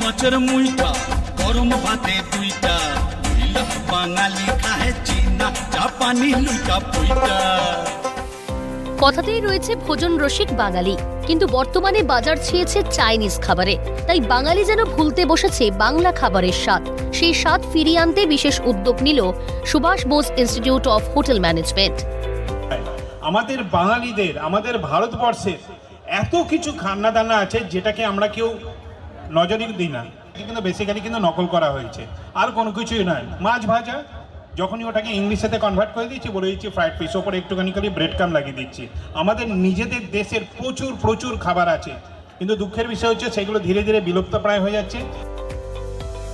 মাছের মুইটা গরম ভাতে দুইটা। বাঙালি খায় চীনা জাপানি লুইটা পুইটা। কথাতেই রয়েছে ভোজন রসিক বাঙালি কিন্তু বর্তমানে বাজার ছেয়েছে চাইনিজ খাবারে। তাই বাঙালি যেন ভুলতে বসেছে বাংলা খাবারের স্বাদ সেই স্বাদ ফিরিয়ে আনতে বিশেষ উদ্যোগ নিল Subhash Bose institute of hotel management. আমাদের বাঙালিদের আমাদের ভারতবর্ষের এত কিছু খান্না দান্না আছে যেটাকে আমরা কেউ নজরই দিই না। কিন্তু বেসিক্যালি কিন্তু নকল করা হয়েছে। আর কোনো কিছুই নয়। মাছ ভাজা, যখনই ওটাকে ইংলিশেতে কনভার্ট করে দিচ্ছি, বলে দিচ্ছি ফ্রাইড ফিশ ওপরে একটুখানি করে ব্রেড কাম লাগিয়ে দিচ্ছি। আমাদের নিজেদের দেশের প্রচুর প্রচুর খাবার আছে। কিন্তু দুঃখের বিষয় হচ্ছে, সেগুলো ধীরে ধীরে বিলুপ্ত প্রায় হয়ে যাচ্ছে।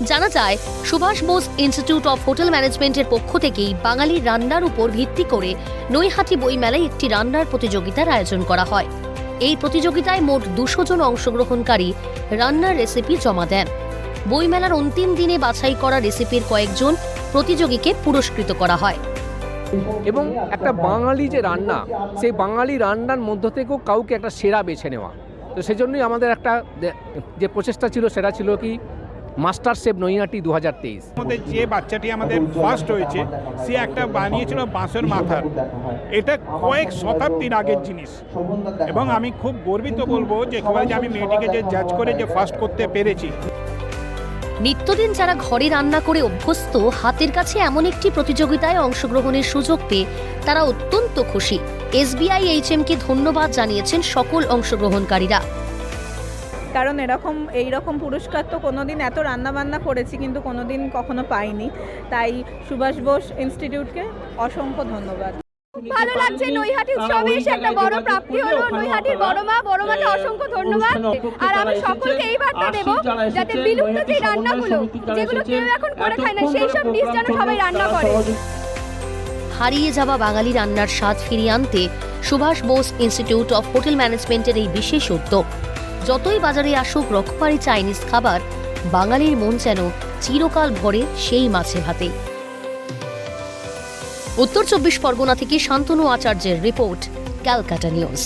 জানা যায়, Subhash Bose institute of hotel ম্যানেজমেন্টের পক্ষ থেকেই বাঙালি রান্নার উপর ভিত্তি করে নৈহাটি বইমেলায় একটি রান্নার প্রতিযোগিতার আয়োজন করা হয়। এই প্রতিযোগিতায় মোট দুশো জন অংশগ্রহণকারী রান্নার রেসিপি জমা দেন। বইমেলার অন্তিম দিনে বাছাই করা রেসিপির কয়েকজন প্রতিযোগীকে পুরস্কৃত করা হয়। এবং একটা বাঙালি যে রান্না, সেই বাঙালি রান্নার মধ্য থেকেও কাউকে একটা সেরা বেছে নেওয়া। তো সেজন্যই আমাদের একটা যে- প্রচেষ্টা ছিল, সেটা ছিল কি মাস্টার শেফ নৈহাটি দু হাজার তেইশ। আমাদের যে বাচ্চাটি আমাদের ফার্স্ট হয়েছে সে একটা বানিয়েছিল বাঁশের মাথার। এটা কয়েক শতাব্দীর আগের জিনিস। এবং আমি খুব গর্বিত বলব যে আমি মেয়েটিকে যে জাজ করে যে ফার্স্ট করতে পেরেছি। নিত্যদিন যারা ঘরে রান্না করে অভ্যস্ত হাতের কাছে এমন একটি প্রতিযোগিতায় অংশগ্রহণের সুযোগ পেয়ে তারা অত্যন্ত খুশি। এসবিআই এইচএমকে ধন্যবাদ জানিয়েছেন সকল অংশগ্রহণকারীরা। কারণ এরকম এই রকম পুরস্কার তো কোনোদিন এত রান্না বান্না করেছি কিন্তু কোনোদিন কখনো পাইনি। তাই সুভাষ বোস ইনস্টিটিউটকে অসংখ্য ধন্যবাদ। ভালো লাগছে নৈহাটি উৎসবে এসে একটা বড় প্রাপ্তি হলো। নৈহাটির বড় মা বড় মাকে অসংখ্য ধন্যবাদ। আর আমি সকলকে এই বার্তা দেব যাতে বিলুপ্ত যে রান্নাগুলো যেগুলো কেউ এখন করে খায় না সেই সব ডিশ যেন সবাই রান্না করে। হারিয়ে যাওয়া বাঙালি রান্নার স্বাদ ফিরিয়ে আনতে Subhash Bose institute of hotel ম্যানেজমেন্টের এই বিশেষ উদ্যোগ। যতই বাজারে আসুক রকমারি চাইনিজ খাবার, বাঙালির মন যেন চিরকাল ভরে সেই মাছে ভাতে। উত্তর চব্বিশ পরগনা থেকে শান্তনু আচার্যের রিপোর্ট, ক্যালকাটা নিউজ।